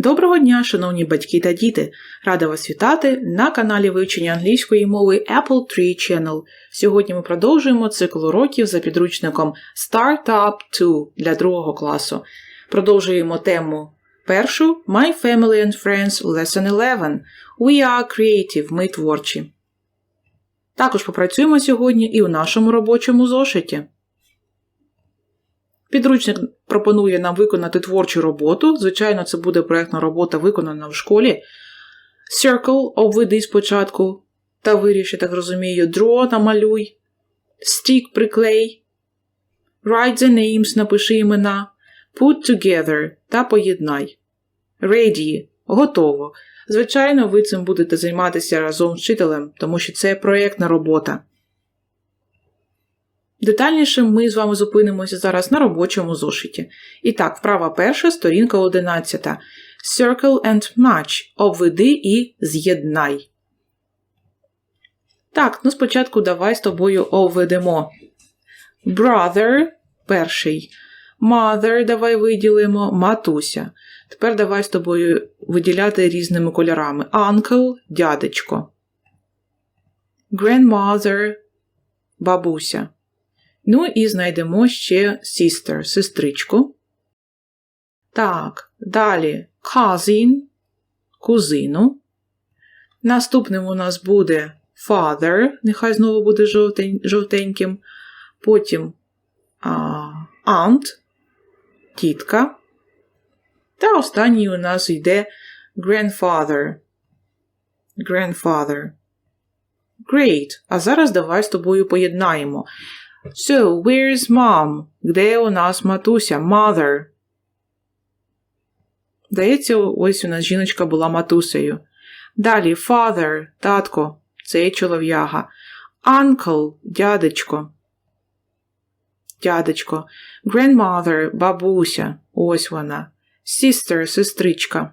Доброго дня, шановні батьки та діти! Рада вас вітати на каналі вивчення англійської мови Apple Tree Channel. Сьогодні ми продовжуємо цикл уроків за підручником Startup 2 для другого класу. Продовжуємо тему першу My Family and Friends Lesson 11. We are creative. Ми творчі. Також попрацюємо сьогодні і у нашому робочому зошиті. Підручник пропонує нам виконати творчу роботу. Звичайно, це буде проєктна робота, виконана в школі. Circle обведи спочатку. Та виріш, я так розумію, draw намалюй. Stick приклей. Write the names, напиши імена. Put together та поєднай. Ready готово. Звичайно, ви цим будете займатися разом з вчителем, тому що це проєктна робота. Детальніше ми з вами зупинимося зараз на робочому зошиті. І так, вправа перша, сторінка 11. Circle and match. Обведи і з'єднай. Так, ну спочатку давай з тобою обведемо. Brother перший. Mother давай виділимо, матуся. Тепер давай з тобою виділяти різними кольорами. Uncle – дядечко. Grandmother – бабуся. Ну і знайдемо ще sister, сестричку. Так, далі cousin, кузину. Наступним у нас буде father, нехай знову буде жовтень, жовтеньким. Потім а, aunt, тітка. Та останній у нас йде grandfather. Grandfather. Great. А зараз давай з тобою поєднаємо. So, where's mom? Де у нас матуся? Mother. Здається, ось у нас жіночка була матусею. Далі father, татко, цей чолов'яга. Uncle, дядечко. Дядечко. Grandmother, бабуся. Ось вона. Sister, сестричка.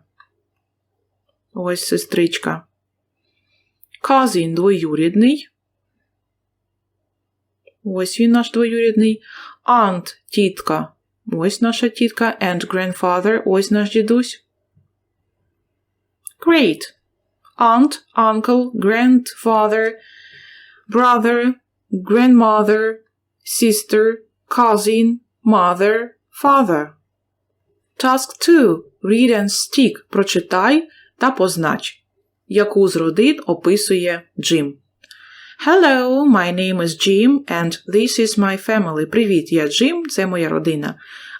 Ось сестричка. Cousin, двоюрідний. Ось він наш двоюрідний. Aunt – тітка. Ось наша тітка. And grandfather – ось наш дідусь. Great. Aunt, uncle, grandfather, brother, grandmother, sister, cousin, mother, father. Task 2. Read and stick. Прочитай та познач. Яку з родин описує Джим. Hello, my name is Jim, and this is my family. Привіт, я Джим, це моя родина.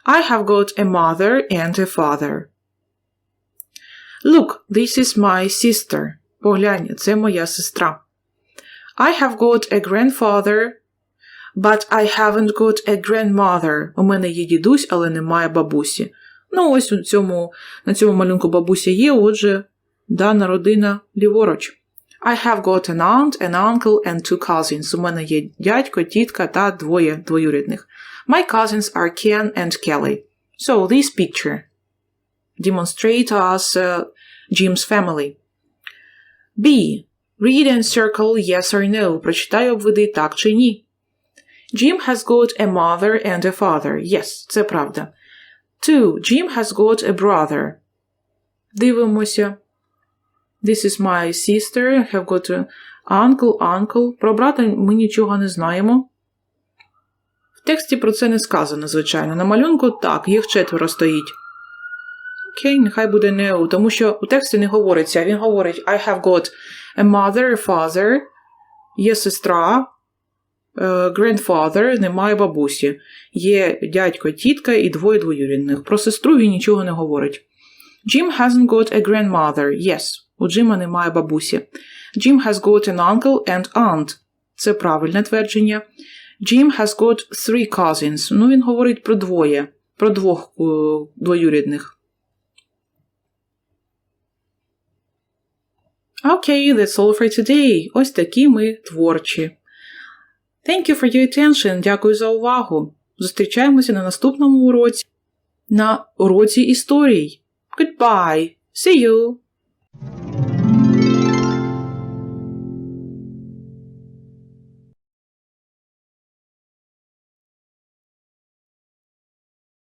I have got a mother and a father. Look, this is my sister. Поглянь, це моя сестра. I have got a grandfather, but I haven't got a grandmother. У мене є дідусь, але немає бабусі. Ну, ось у цьому, на цьому малюнку бабуся є, отже, дана родина ліворуч. I have got an aunt, an uncle and two cousins. У мене є дядько, тітка та двоє двоюрідних. My cousins are Ken and Kelly. So this picture demonstrates us uh, Jim's family. B. Read and circle yes or no. Прочитай обведи так чи ні. Jim has got a mother and a father. Yes, це правда. 2. Jim has got a brother. Дивимося. This is my sister. Have got a uncle, uncle. Про брата ми нічого не знаємо. В тексті про це не сказано, звичайно. На малюнку так, їх четверо стоїть. Окей, нехай буде no, тому що у тексті не говориться. Він говорить I have got a mother, a father, є сестра, grandfather, немає бабусі. Є дядько, тітка і двоє двоюрідних. Про сестру він нічого не говорить. Jim hasn't got a grandmother. Yes. У Джима немає бабусі. Jim has got an uncle and aunt. Це правильне твердження. Jim has got three cousins. Ну, він говорить про двоє, про двох двоюрідних. Окей, okay, that's all for today. Ось такі ми творчі. Thank you for your attention. Дякую за увагу. Зустрічаємося на наступному уроці. На уроці історій. Goodbye. See you.